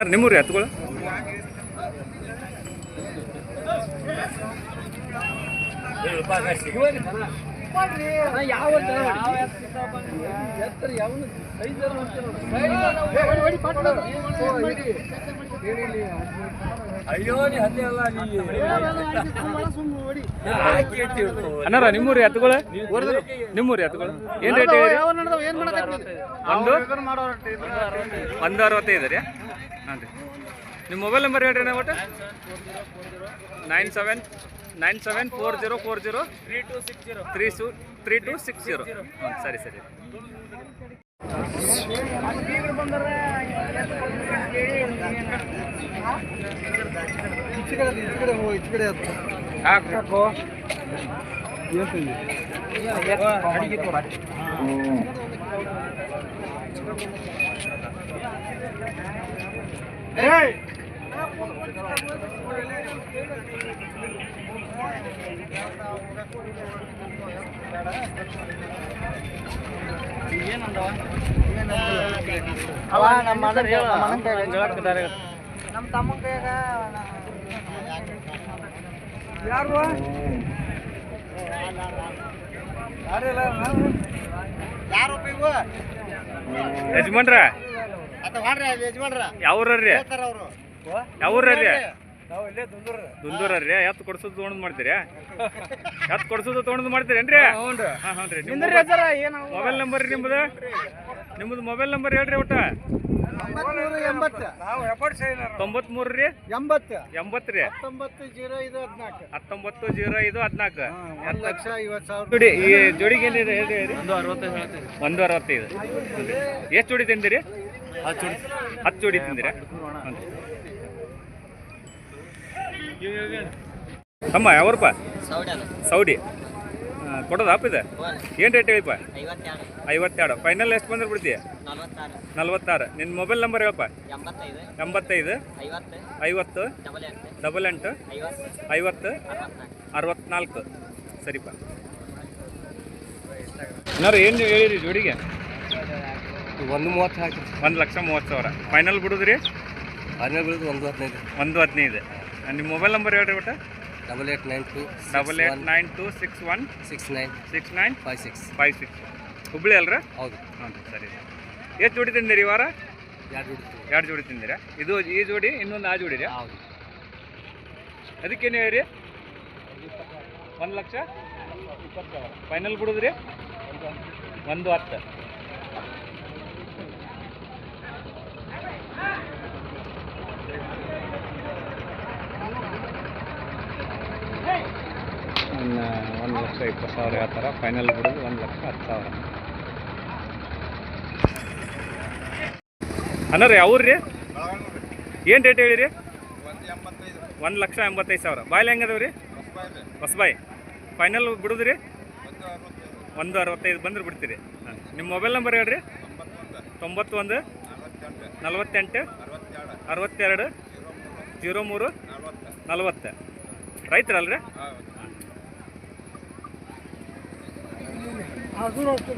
ನಿಮ್ಮೂರಿ ಹತ್ಕೊಳ ಅನ್ನಾರ ನಿಮ್ಮೂರಿ ಹತ್ಕೊಳ ನಿಮ್ಮೂರಿ ಹತ್ಕೊಳ ಏನ್ ರೇಟ್ ಒಂದು? ಒಂದು ಅರವತ್ತೈದು ರೀ. ಹಾಂ ರೀ ನಿಮ್ಮ ಮೊಬೈಲ್ ನಂಬರ್ ಹೇಳ್ರಿ ಅಣ್ಣ ಒಟ್ಟು? Nine seven nine seven four zero four zero. Three two six zero three ಸು ತ್ರೀ ಟು ಸಿಕ್ಸ್ ಜೀರೋ. ಹ್ಞೂ ಸರಿ ಸರಿ. ನಮ್ಮ ತಮ್ಮನ ನಮ್ಮ ತಮ್ಮ ಕೈ ಇವು ಯಾರು? ಯಾರು ಯಜಮಾನ್ರ ಯಾವ್ರಿ ಯಾವ್ರಿ ದುಂದೂರ್ರಿ ಎತ್ತು ಕೊಡ್ಸೋದು ತೊಗೊಂಡ್ ಮಾಡ್ತೀರಿ? ಎತ್ತು ಕೊಡ್ಸೋದು ತೊಗೊಂಡ್ ಮಾಡ್ತೀರೇನ್ರಿ? ಹಾಂ ಹಾಂ ರೀ ನಿಮ್ಮ ಮೊಬೈಲ್ ನಂಬರ್ ರೀ ನಿಮ್ಮದು ನಿಮ್ಮದು ಮೊಬೈಲ್ ನಂಬರ್ ಹೇಳ್ರಿ ಒಟ್ಟ. ತೊಂಬತ್ಮೂರು ರೀ? ಎಂಬತ್ತು. ಎಂಬತ್ತು ರೀ? ಹತ್ತೊಂಬತ್ತು ಜೀರೋ ಐದು ಹದಿನಾಲ್ಕು. ಹತ್ತೊಂಬತ್ತು ಜೀರೋ ಐದು ಹದಿನಾಲ್ಕು. ಒಂದು ಲಕ್ಷ ಐವತ್ತು ಸಾವಿರ ಜೋಡಿ ಈ ಜೋಡಿಗೆ ಏನಿದೆ ಹೇಳ್ರಿ ಹೇಳ್ರಿ. ಒಂದು ಅರವತ್ತೈದು ಒಂದು ಅರವತ್ತೈದು. ಎಷ್ಟು ಜೋಡಿ ತಿಂದಿರಿ? ಹತ್ತು ಜೋಡಿ ತಿಂದಿರಾ? ಅಮ್ಮ ಯಾವ್ರಪ್ಪ? ಸೌಡಿ ಕೊಡೋದು ಆಪ್ ಇದೆ? ಏನು ರೇಟ್ ಹೇಳಿಪ್ಪ? ಐವತ್ತೆರಡು. ಫೈನಲ್ ಎಷ್ಟು ಬಂದ್ರೆ ಬಿಡ್ತೀಯ? ನಲವತ್ತಾರು. ನಿನ್ನ ಮೊಬೈಲ್ ನಂಬರ್ ಹೇಳಪ್ಪ ಎಂಬತ್ತೈದು. ಐವತ್ತು. ಡಬಲ್ ಎಂಟು. ಐವತ್ತು. ಅರವತ್ನಾಲ್ಕು. ಅರವತ್ನಾಲ್ಕು. ಸರಿಪ್ಪ. ಏನಾರು ಏನು ಹೇಳಿರಿ ಜೋಡಿಗೆ? ಒಂದು ಮೂವತ್ತು ಹಾಕಿ ಒಂದು ಲಕ್ಷ ಮೂವತ್ತು ಸಾವಿರ. ಫೈನಲ್ ಬಿಡುದ್ರಿ? ಫೈನಲ್ ಬಿಡೋದು ಒಂದು ಹದಿನೈದು. ಒಂದು ಹದಿನೈದು. ನಿಮ್ಮ ಮೊಬೈಲ್ ನಂಬರ್ ಹೇಳ್ರಿ ಒಟ್ಟು. Double eight nine two double eight nine two six one six nine six nine five six five six Hubli ಅಲ್ರ? ಹೌದು. ಹಾಂ ಸರಿ. ಎಷ್ಟು ಜೋಡಿ ತಿಂದಿರಿ ವಾರ? ಎರಡು ಜೋಡಿ ಎರಡು ಜೋಡಿ ತಿಂದಿರ? ಇದು ಈ ಜೋಡಿ ಇನ್ನೊಂದು ಆ ಜೋಡಿ ರೀ ಹೌದು. ಅದಕ್ಕೇನು ಹೇಳಿ ಒಂದು ಲಕ್ಷ? ಇಪ್ಪತ್ತು ಸಾವಿರ. ಫೈನಲ್ ಬಿಡುದ್ರಿ? ಒಂದು ಹತ್ತು ಒಂದು ಒಂದು ಲಕ್ಷ ಇಪ್ಪತ್ತು ಸಾವಿರ ಹೇಳ್ತಾರೆ ಫೈನಲ್ ಬಿಡೋದು ಒಂದು ಲಕ್ಷ ಹತ್ತು ಸಾವಿರ. ಅನ್ನಾರ ಯಾವ್ರಿ ಏನು ರೇಟ್ ಹೇಳಿರಿ? ಒಂದು ಲಕ್ಷ ಎಂಬತ್ತೈದು ಸಾವಿರ. ಬಾಯ್ಲಿ ಹೆಂಗದವ್ ರೀ? ಹೊಸಬಾಯಿ. ಫೈನಲ್ ಬಿಡುದ್ರಿ ಒಂದು ಅರವತ್ತೈದು ಬಂದ್ರೆ ಬಿಡ್ತೀರಿ. ಹಾಂ. ನಿಮ್ಮ ಮೊಬೈಲ್ ನಂಬರ್ ಹೇಳ್ರಿ. ತೊಂಬತ್ತೊಂದು ನಲವತ್ತೆಂಟು ಅರವತ್ತೆರಡು ಜೀರೋ ಮೂರು ನಲವತ್ತು. ರೈತರಲ್ರಿ А вы робко?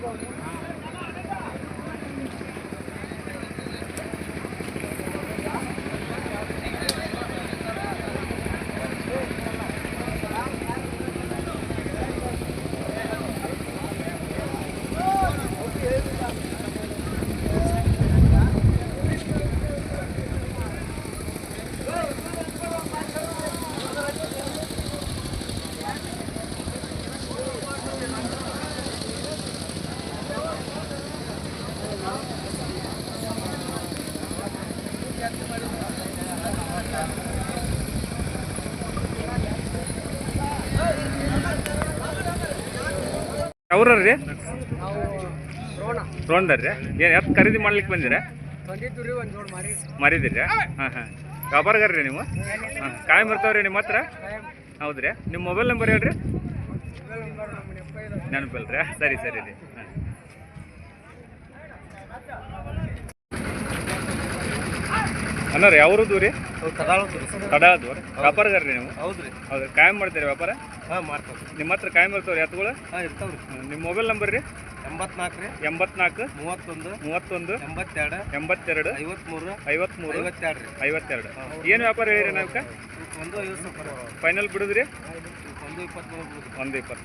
ಅವ್ರಿ ರೋಣದರ್ ರೀ ಏನು ಯಾವ್ದು ಖರೀದಿ ಮಾಡ್ಲಿಕ್ಕೆ ಬಂದಿರಾ? ರೀ ಮಾರಿದಿರಿ ಹಾಂ. ಹಾಂ ವ್ಯಾಪಾರಗಾರ ರೀ ನೀವು? ಹಾಂ. ಕಾಯಂ ಇರ್ತಾವ್ರಿ ನಿಮ್ಮ ಹತ್ರ? ಹೌದ್ರಿ. ನಿಮ್ಮ ಮೊಬೈಲ್ ನಂಬರ್ ಹೇಳ್ರಿ? ರೀ ಸರಿ ಸರಿ ರೀ ಹಾಂ ಅನ್ನಾರ ಯಾವ್ರದ್ದು ರೀ? ಕದಾಳ ತಡಾದು ವ್ಯಾಪಾರಗಾರ ರೀ. ನೀವು? ಹೌದ್ರಿ ಹೌದು ಕಾಯಂ ಮಾಡ್ತೀರಿ ವ್ಯಾಪಾರ? ಹಾಂ ಮಾಡ್ತಾವ್ರಿ ನಿಮ್ಮ ಹತ್ರ ಕಾಯಂ ಇರ್ತಾವ್ರಿ ಎತ್ತುಗಳು? ಹಾಂ ಇರ್ತಾವ್ರಿ. ನಿಮ್ಮ ಮೊಬೈಲ್ ನಂಬರ್ ರೀ? ಎಂಬತ್ನಾಲ್ಕು ರೀ. ಎಂಬತ್ನಾಲ್ಕು ಮೂವತ್ತೊಂದು ಮೂವತ್ತೊಂದು ಎಂಬತ್ತೆರಡು ಎಂಬತ್ತೆರಡು ಐವತ್ಮೂರು ಐವತ್ಮೂರು ಐವತ್ತೆರಡು ರೀ. ಐವತ್ತೆರಡು. ಏನು ವ್ಯಾಪಾರ ಹೇಳಿರಿ ನಾವಕ್ಕೆ ಒಂದು ಐವತ್ತು ಫೈನಲ್ ಬಿಡುದ್ರಿ? ಒಂದು ಇಪ್ಪತ್ತ್ಮೂರು ಬಿಡುದು. ಒಂದು ಇಪ್ಪತ್ತು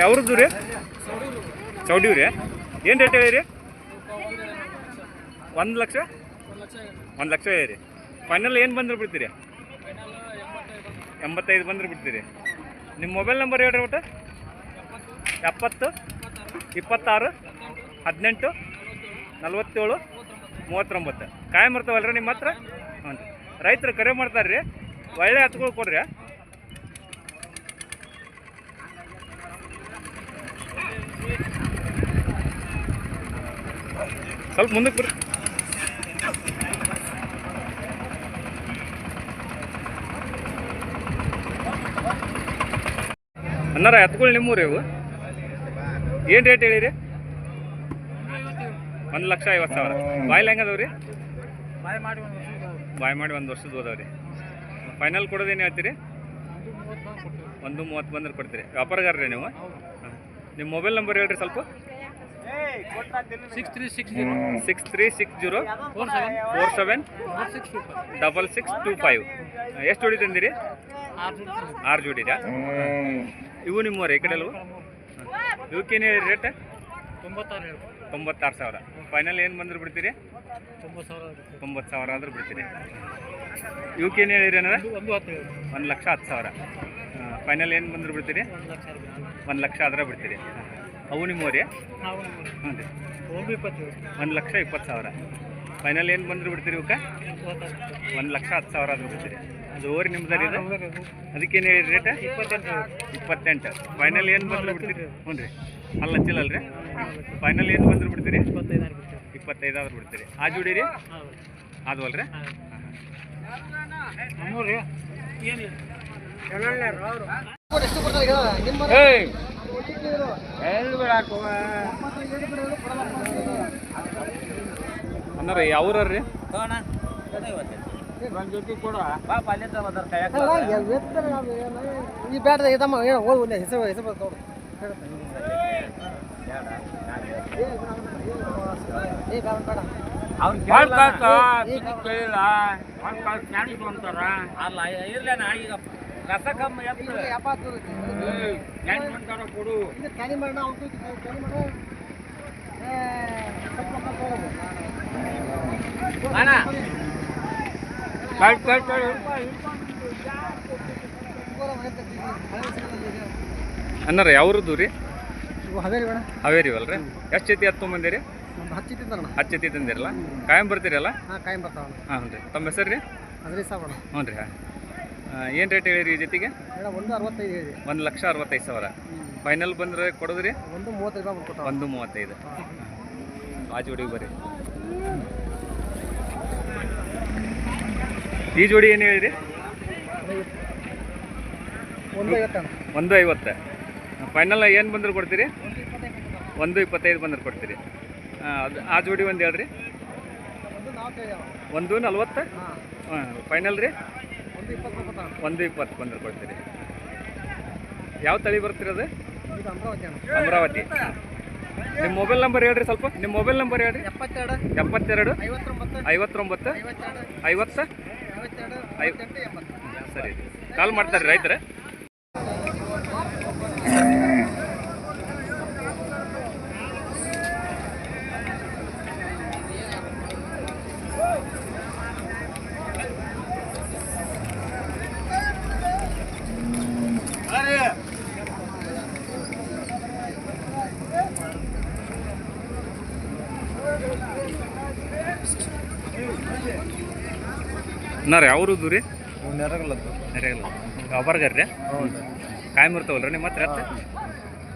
ಯಾವ್ರದ್ದು ರೀ ಚೌಡಿವ್ ರೀ ಏನು ರೇಟ್ ಹೇಳಿರಿ? ಒಂದು ಲಕ್ಷ? ಒಂದು ಲಕ್ಷ ಹೇಳಿರಿ. ಫೈನಲ್ ಏನು ಬಂದ್ರೆ ಬಿಡ್ತೀರಿ? ಎಂಬತ್ತೈದು ಬಂದ್ರೆ ಬಿಡ್ತೀರಿ. ನಿಮ್ಮ ಮೊಬೈಲ್ ನಂಬರ್ ಹೇಳ್ರಿ ಒಟ್ಟು. ಎಪ್ಪತ್ತು, ಇಪ್ಪತ್ತಾರು, ಹದಿನೆಂಟು, ನಲ್ವತ್ತೇಳು, ಮೂವತ್ತೊಂಬತ್ತು. ಕಾಯಂ ರೀ ನಿಮ್ಮ ಹತ್ರ? ಹ್ಞೂ ರೀ. ರೈತರು ಕರೆ ಮಾಡ್ತಾರೆ ರೀ ಒಳ್ಳೆ ಹತ್ಗಳು ಕೊಡ್ರಿ. ಸ್ವಲ್ಪ ಮುಂದಕ್ಕೆ ಬರ್ರಿ. ಅನ್ನಾರ ಎತ್ಕೊಳ್ಳಿ ನಿಮ್ಮೂರು ಇವು. ಏನು ರೇಟ್ ಹೇಳಿರಿ? ಒಂದು ಲಕ್ಷ ಐವತ್ತು ಸಾವಿರ. ಬಾಯ್ಲಿ ಹೆಂಗದವ್ರಿ ಬಾಯ್ ಮಾಡಿ ಒಂದು ವರ್ಷದ ಹೋದವ್ರಿ. ಫೈನಲ್ ಕೊಡೋದೇನು ಹೇಳ್ತೀರಿ? ಒಂದು ಮೂವತ್ತು ಬಂದ್ರೆ ಕೊಡ್ತೀರಿ. ವ್ಯಾಪಾರಗಾರ್ರಿ ನೀವು? ಹಾಂ. ನಿಮ್ಮ ಮೊಬೈಲ್ ನಂಬರ್ ಹೇಳ್ರಿ ಸ್ವಲ್ಪ. Six three six six three six zero. Four seven. Four seven six two double six two five. ಎಷ್ಟು ಜೋಡಿ ತಂದಿರಿ? ಆರು ಜೋಡಿ ಇವು ನಿಮ್ಮವ್ರೆ ಈ ಕಡೆ ಅಲ್ವ? ಇವಕ್ಕೇನು ಹೇಳಿ ರೇಟ್? ತೊಂಬತ್ತಾರು ತೊಂಬತ್ತಾರು ಸಾವಿರ. ಫೈನಲ್ ಏನು ಬಂದ್ರೆ ಬಿಡ್ತೀರಿ? ತೊಂಬತ್ತು ಸಾವಿರ ಆದರೂ ಬಿಡ್ತೀರಿ. ಇವಕ್ಕೇನು ಹೇಳಿರಿ ಏನಾರ ಒಂದು ಲಕ್ಷ ಹತ್ತು ಸಾವಿರ. ಫೈನಲ್ ಏನು ಬಂದ್ರೆ ಬಿಡ್ತೀರಿ? ಒಂದು ಲಕ್ಷ ಆದ್ರೆ ಬಿಡ್ತೀರಿ. ಅವು ನಿಮ್ಮವ್ರಿ ಹ್ಞೂ ರೀ. ಒಂದು ಇಪ್ಪತ್ತು ಒಂದು ಲಕ್ಷ ಇಪ್ಪತ್ತು ಸಾವಿರ. ಫೈನಲ್ ಏನು ಬಂದ್ರೆ ಬಿಡ್ತೀರಿ ಇವಕ್ಕೆ? ಒಂದು ಲಕ್ಷ ಹತ್ತು ಸಾವಿರ ಅದು ಬಿಡ್ತೀರಿ. ಅದು ಓರಿ ನಿಮ್ದು ಇದು? ಅದಕ್ಕೇನು ಹೇಳಿ ರೇಟ್ ಇಪ್ಪತ್ತೆಂಟು. ಇಪ್ಪತ್ತೆಂಟು. ಫೈನಲ್ ಏನು ಬಂದ್ರೆ ಬಿಡ್ತೀರಿ? ಹ್ಞೂ ರೀ. ಅಲ್ಲ ರೀ ಫೈನಲ್ ಏನು ಬಂದ್ರೆ ಬಿಡ್ತೀರಿ? ಇಪ್ಪತ್ತೈದು ಆದ್ರೆ ಬಿಡ್ತೀರಿ. ಆ ಜೋಡಿ ರೀ? ಹೌದು ಆದ್ವಲ್ರಿ? ನಮ್ಮೂರಿ ಏನಿಲ್ಲ ಅನ್ನಾರ ಯಾವ ರೀ ಈ ಬ್ಯಾಡ್ದ ಇದಮ್ಮ ಏನು ಹೋಗಿ ಹೆಸರು ಹೆಸರು ತೋಡು ಏ ಬೇಡ ಅಂತಾರ. ಅಲ್ಲ ಇರ್ಲೇನ ಈಗ ರಸ ಕಮ್ಮಿ ಕೊಡು. ಕ್ಯಾನಿ ಮಾಡ ಅಣ್ಣ. ಅನ್ನಾರ ಯಾವ್ರದ್ದು ರೀ? ಹವೇರಿ ಅಲ್ರಿ? ಎಷ್ಟು ಜೊತೆ ಹತ್ತು ಹಚ್ಚಿ ತಿಂತಾರಣ ಹತ್ತು ಜೊತೆ ತಂದಿರಲ್ಲ? ಕಾಯಂ ಬರ್ತೀರಲ್ಲ ಹಾಂ ಕಾಯಂ ಬರ್ತಾವಲ್ಲ ಹಾಂ ಹ್ಞೂ ರೀ. ತಮ್ಮ ಹೆಸರು ರೀ? ಅದ್ರಿ ಸಾಬಣ್ಣ. ಹ್ಞೂ ರೀ ಹಾಂ. ಏನು ರೇಟ್ ಹೇಳಿರಿ ಈ ಜೊತೆಗೆ? ಒಂದು ಅರವತ್ತೈದು ಹೇಳಿ ಒಂದು ಲಕ್ಷ ಅರವತ್ತೈದು ಸಾವಿರ. ಫೈನಲ್ ಬಂದ್ರೆ ಕೊಡೋದ್ರಿ? ಒಂದು ಮೂವತ್ತೈದು ಒಂದು ಮೂವತ್ತೈದು. ಆ ಜೋಡಿಗೆ ಬರ್ರಿ ಈ ಜೋಡಿ ಏನು ಹೇಳಿರಿ ಒಂದು ಐವತ್ತು ಫೈನಲ್ ಏನು ಬಂದ್ರೆ ಕೊಡ್ತೀರಿ? ಒಂದು ಇಪ್ಪತ್ತೈದು ಬಂದ್ರೆ ಕೊಡ್ತೀರಿ. ಅದು ಆ ಜೋಡಿ ಒಂದು ಹೇಳ್ರಿ. ಒಂದು ನಲ್ವತ್ತು? ಹಾಂ. ಫೈನಲ್ ರೀ? ಒಂದು ಇಪ್ಪತ್ತು ಬಂದರೆ ಕೊಡ್ತೀರಿ. ಯಾವ ತಳಿ ಬರ್ತಿರೋದು? ಅದು ಅಮರಾವತಿ ನಿಮ್ಮ ಮೊಬೈಲ್ ನಂಬರ್ ಹೇಳ್ರಿ ಸ್ವಲ್ಪ. ನಿಮ್ಮ ಮೊಬೈಲ್ ನಂಬರ್ ಹೇಳ್ರಿ. ಎಪ್ಪತ್ತೆರಡು ಎಪ್ಪತ್ತೆರಡು ಐವತ್ತೊಂಬತ್ತು ಐವತ್ತು ಐವತ್ತೆರಡು ಐ- ಐವತ್ತೆಂಟು ಎಂಬತ್ತು. ಸರಿ. ಕಾಲ್ ಮಾಡ್ತಾರೆ ರೈತರ. ನಾರ ಯಾವ್ರದ್ದು ರೀ ನೆರಗಲ್ಲದ್ದು ನೆರೆಯಲ್ಲ ವ್ಯಾಪಾರಗಾರ ರೀ ಕಾಯಂ ಇರ್ತಾವಲ್ಲ ರೀ ನಿಮ್ಮ ಹತ್ರ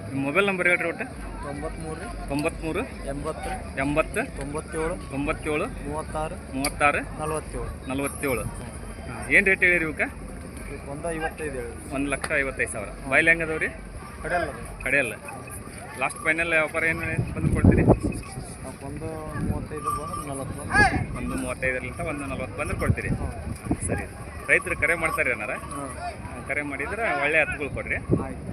ನಿಮ್ಮ ಮೊಬೈಲ್ ನಂಬರ್ ಹೇಳ್ರಿ ಒಟ್ಟು. ತೊಂಬತ್ಮೂರು ರೀ ತೊಂಬತ್ಮೂರು ಎಂಬತ್ತು ಎಂಬತ್ತು ತೊಂಬತ್ತೇಳು ತೊಂಬತ್ತೇಳು ಮೂವತ್ತಾರು ಮೂವತ್ತಾರು ನಲವತ್ತೇಳು. ನಲವತ್ತೇಳು. ಏನು ರೇಟ್ ಹೇಳಿರಿ ಇವಕ್ಕೆ? ಒಂದು ಐವತ್ತೈದು ಹೇಳಿ ಒಂದು ಲಕ್ಷ ಐವತ್ತೈದು ಸಾವಿರ. ಬಾಯ್ಲಿ ಹೆಂಗದವ್ರಿ ರೀ ಕಡೆಯಲ್ಲ ಕಡೆಯಲ್ಲ ಲಾಸ್ಟ್ ಫೈನಲ್ ವ್ಯಾಪಾರ ಏನು ಬಂದು ಕೊಡ್ತೀರಿ? ಒಂದು ಮೂವತ್ತೈದು ಬಂದು ನಲವತ್ತು ಒಂದು ಮೂವತ್ತೈದರಿಂದ ಒಂದು ನಲ್ವತ್ತು ಬಂದ್ರೆ ಕೊಡ್ತೀರಿ. ಸರಿ. ರೈತರು ಕರೆ ಮಾಡ್ತಾರೆ ಏನಾರ? ಕರೆ ಮಾಡಿದ್ರೆ ಒಳ್ಳೆ ಹತ್ತುಗಳು ಕೊಡ್ರಿ. ಆಯ್ತು.